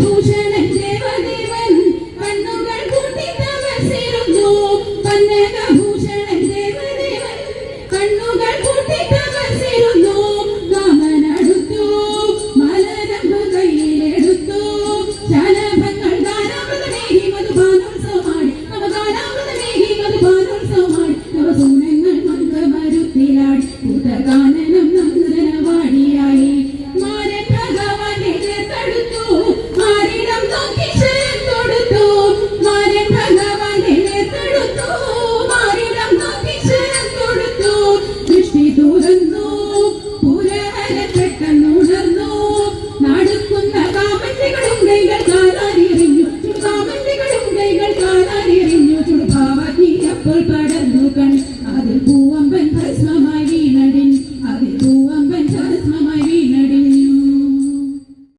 Jesus ഉടൈകൾ കാലാരിയറിഞ്ഞു ചുടുകാമല്ലികളും ഉടൈകൾ കാലാരിയറിഞ്ഞു അപ്പോൾ പടർന്നു കൺ അതിൽ